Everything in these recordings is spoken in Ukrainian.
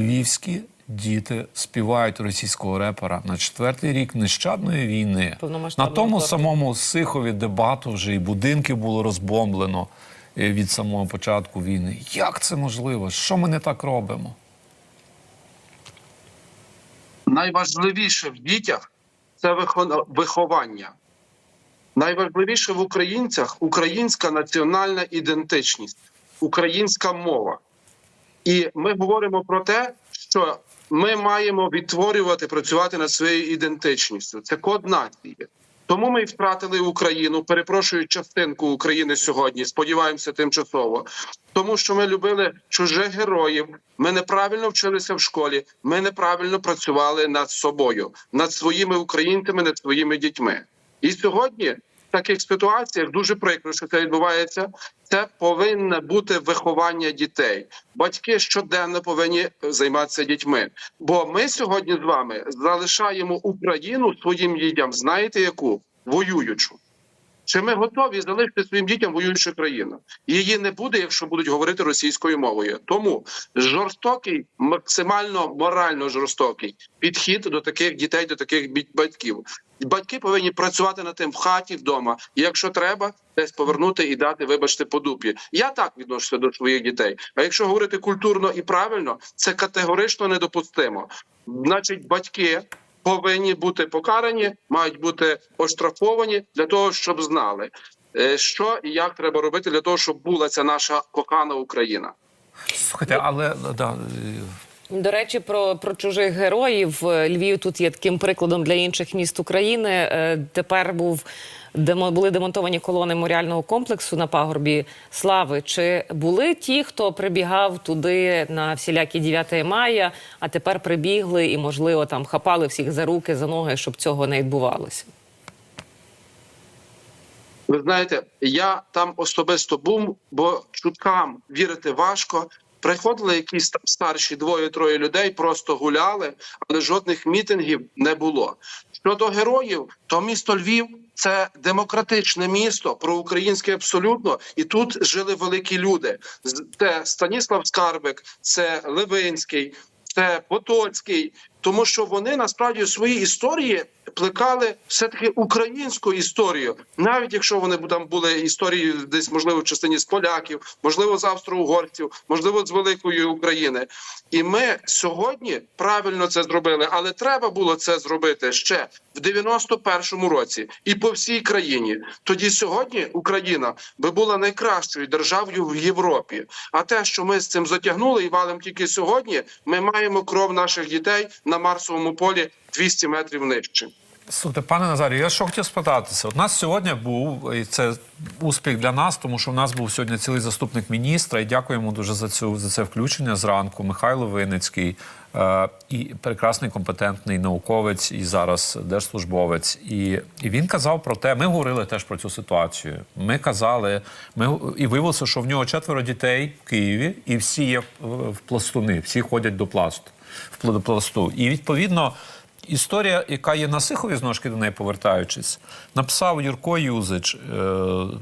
Львівські діти співають російського репера на четвертий рік нещадної війни. На тому вторгнення. самому Сихові дебату вже і будинки було розбомблено е, від самого початку війни. Як це можливо? Що ми не так робимо? найважливіше в дітях це виховання. Найважливіше в українцях українська національна ідентичність, українська мова. І ми говоримо про те, що ми маємо відтворювати, працювати над своєю ідентичністю. Це код нації. Тому ми втратили Україну. Перепрошую частинку України сьогодні. Сподіваємося, тимчасово. Тому що ми любили чужих героїв. Ми неправильно вчилися в школі. Ми неправильно працювали над собою, над своїми українцями, над своїми дітьми. І сьогодні таких ситуаціях дуже прикро, що це відбувається. Це повинне бути виховання дітей. Батьки щоденно повинні займатися дітьми. Бо ми сьогодні з вами залишаємо Україну своїм дітям. Знаєте яку воюючу? Чи ми готові залишити своїм дітям воюючу країну? Її не буде, якщо будуть говорити російською мовою. Тому жорстокий, максимально морально жорстокий підхід до таких дітей, до таких батьків. Батьки повинні працювати над тим в хаті, вдома. Якщо треба, десь повернути і дати, вибачте, по дупі. Я так відношуся до своїх дітей. А якщо говорити культурно і правильно, це категорично недопустимо. Значить, батьки повинні бути покарані, мають бути оштрафовані для того, щоб знали, е, що і як треба робити для того, щоб була ця наша кохана Україна. Слухайте, але да, До речі, про, про чужих героїв Е, Львів тут є таким прикладом для інших міст України. Е, Тепер був демо, були демонтовані колони меморіального комплексу на пагорбі слави. Чи були ті, хто прибігав туди на всілякі 9 мая, а тепер прибігли і, можливо, там хапали всіх за руки, за ноги, щоб цього не відбувалося? Ви знаєте, я там особисто був, бо чуткам вірити важко. Приходили якісь там старші двоє-троє людей, просто гуляли, але жодних мітингів не було. Щодо героїв, то місто Львів це демократичне місто, проукраїнське абсолютно, і тут жили великі люди. Це Станіслав Скарбик, це Левинський, це Потоцький, тому що вони насправді у своїй історії плекали все таки українську історію, навіть якщо вони там були історії десь можливо в частині з поляків, можливо, з австро-угорців, можливо, з великої України. І ми сьогодні правильно це зробили, але треба було це зробити ще в 91-му році і по всій країні. Тоді сьогодні Україна би була найкращою державою в Європі. А те, що ми з цим затягнули і валим тільки сьогодні, ми маємо кров наших дітей на Марсовому полі 200 метрів нижче. Слухайте, пане Назарію, я що хотів спитатися. У нас сьогодні був і це успіх для нас, тому що в нас був сьогодні цілий заступник міністра, і дякуємо дуже за цю за це включення зранку. Михайло Виницький е, і прекрасний компетентний науковець і зараз держслужбовець. І, і він казав про те, ми говорили теж про цю ситуацію. Ми казали, ми і виявилося, що в нього четверо дітей в Києві, і всі є в, пластуни, всі ходять до пласту пласту. І відповідно. Історія, яка є на Сихові, знову ж до неї повертаючись, написав Юрко Юзич, е,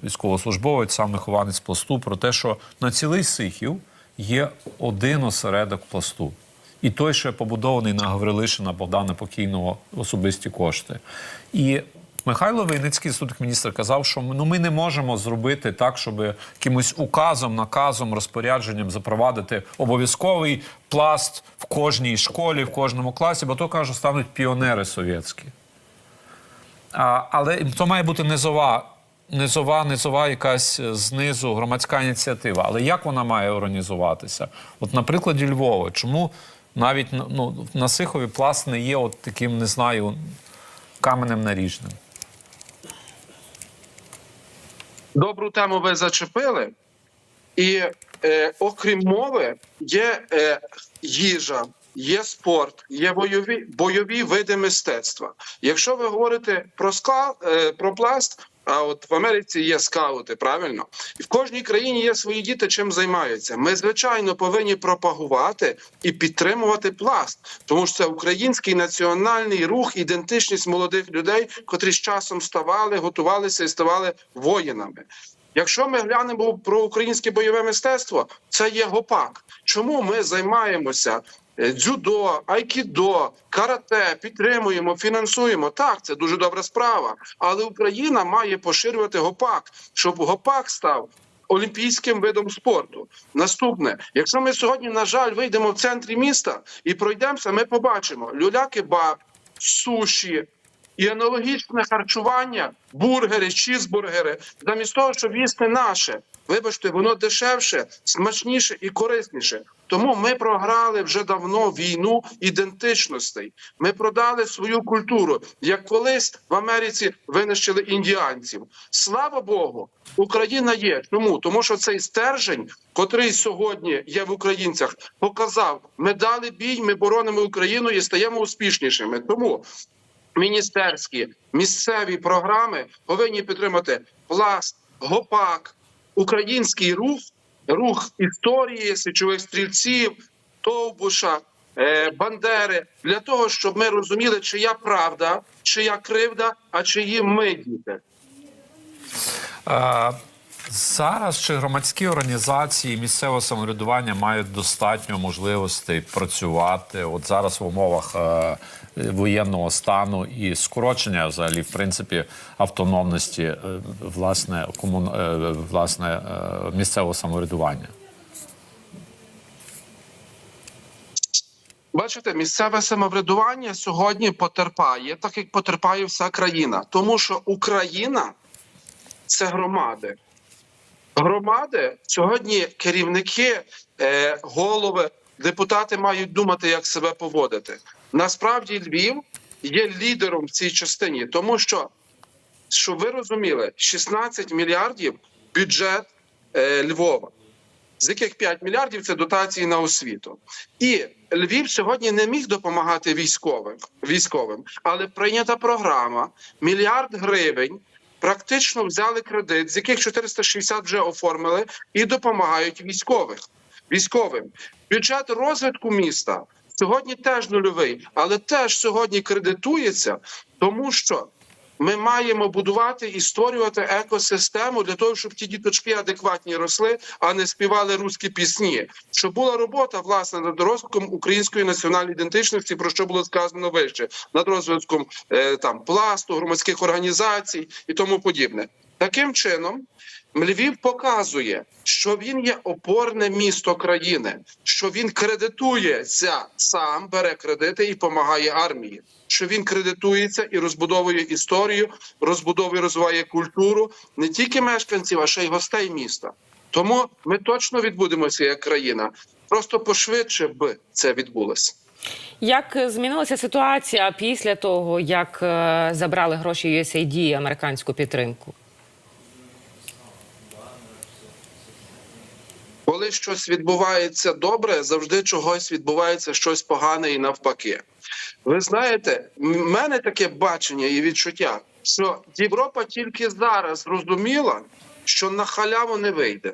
військовослужбовець, сам вихованець пласту, про те, що на цілий Сихів є один осередок пласту. І той, що побудований на Гаврилишина Богдана Покійного особисті кошти. І Михайло Войницький, заступник міністра, казав, що ну, ми не можемо зробити так, щоб якимось указом, наказом, розпорядженням запровадити обов'язковий пласт в кожній школі, в кожному класі, бо то каже, стануть піонери совєтські. А, але то має бути низова, низова, низова якась знизу громадська ініціатива. Але як вона має організуватися? От на прикладі Львова, чому навіть ну, на Сихові пласт не є от таким, не знаю, каменем наріжним? Добру тему ви зачепили, і е, окрім мови, є е, їжа, є спорт, є бойові, бойові види мистецтва. Якщо ви говорите про склад е, про пласт. А от в Америці є скаути, правильно, і в кожній країні є свої діти, чим займаються. Ми звичайно повинні пропагувати і підтримувати пласт, тому що це український національний рух, ідентичність молодих людей, котрі з часом ставали, готувалися і ставали воїнами. Якщо ми глянемо про українське бойове мистецтво, це є гопак. Чому ми займаємося дзюдо, айкідо, карате підтримуємо, фінансуємо. Так, це дуже добра справа. Але Україна має поширювати гопак, щоб гопак став. Олімпійським видом спорту. Наступне, якщо ми сьогодні, на жаль, вийдемо в центрі міста і пройдемося, ми побачимо люля-кебаб, суші і аналогічне харчування, бургери, чізбургери, замість того, щоб їсти наше. Вибачте, воно дешевше, смачніше і корисніше. Тому ми програли вже давно війну ідентичностей. Ми продали свою культуру, як колись в Америці винищили індіанців. Слава Богу, Україна є. Чому? Тому що цей стержень, котрий сьогодні є в українцях, показав: ми дали бій, ми боронимо Україну і стаємо успішнішими. Тому міністерські місцеві програми повинні підтримати пласт, гопак, український рух, рух історії, січових стрільців, Товбуша, е, Бандери для того, щоб ми розуміли, чия правда, чия кривда, а чиї ми діти. Е, Зараз чи громадські організації місцевого самоврядування мають достатньо можливостей працювати от зараз в умовах е, воєнного стану і скорочення, взагалі, в принципі, автономності е, власне комун, е, власне е, місцевого самоврядування. Бачите, місцеве самоврядування сьогодні потерпає, так як потерпає вся країна, тому що Україна це громади. Громади сьогодні керівники, голови, депутати мають думати, як себе поводити. Насправді Львів є лідером в цій частині, тому що, щоб ви розуміли, 16 мільярдів бюджет е, Львова з яких 5 мільярдів це дотації на освіту. І Львів сьогодні не міг допомагати військовим, військовим, але прийнята програма мільярд гривень. Практично взяли кредит, з яких 460 вже оформили і допомагають військових військовим. Бюджет розвитку міста сьогодні теж нульовий, але теж сьогодні кредитується, тому що ми маємо будувати і створювати екосистему для того, щоб ті діточки адекватні росли, а не співали русські пісні. Щоб була робота власне над розвитком української національної ідентичності, про що було сказано вище, над розвитком е, там пласту, громадських організацій і тому подібне. Таким чином. Львів показує, що він є опорне місто країни, що він кредитується сам, бере кредити і допомагає армії. Що він кредитується і розбудовує історію, розбудовує, розвиває культуру не тільки мешканців, а ще й гостей міста. Тому ми точно відбудемося як країна. Просто пошвидше б це відбулося. Як змінилася ситуація після того, як е, забрали гроші USAID і американську підтримку? Коли щось відбувається добре, завжди чогось відбувається щось погане і навпаки. Ви знаєте, в мене таке бачення і відчуття, що Європа тільки зараз зрозуміла, що на халяву не вийде.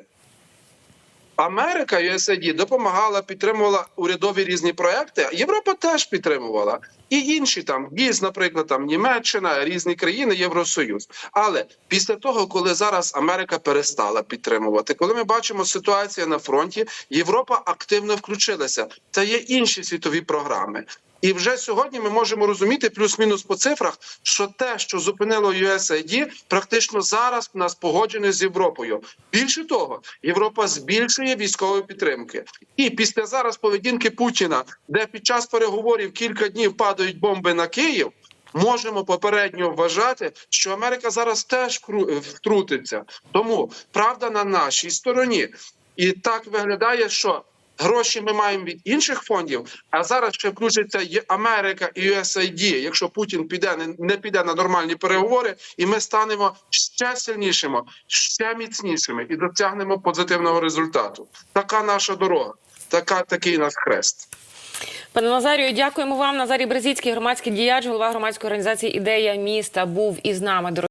Америка USAID допомагала, підтримувала урядові різні проекти. Європа теж підтримувала. І інші там ГІС, наприклад, там Німеччина, різні країни, Євросоюз. Але після того, коли зараз Америка перестала підтримувати, коли ми бачимо ситуацію на фронті, Європа активно включилася. Це є інші світові програми. І вже сьогодні ми можемо розуміти плюс-мінус по цифрах, що те, що зупинило USAID, практично зараз в нас погоджене з Європою. Більше того, Європа збільшує військові підтримки. І після зараз поведінки Путіна, де під час переговорів кілька днів падають бомби на Київ. Можемо попередньо вважати, що Америка зараз теж втрутиться. Тому правда на нашій стороні. І так виглядає, що гроші ми маємо від інших фондів, а зараз ще включиться Америка і USAID, якщо Путін піде не, не піде на нормальні переговори, і ми станемо ще сильнішими, ще міцнішими і досягнемо позитивного результату. Така наша дорога, така такий наш хрест. Пане Назарію, дякуємо вам. Назарій Березіцький, громадський діяч, голова громадської організації Ідея міста був із нами.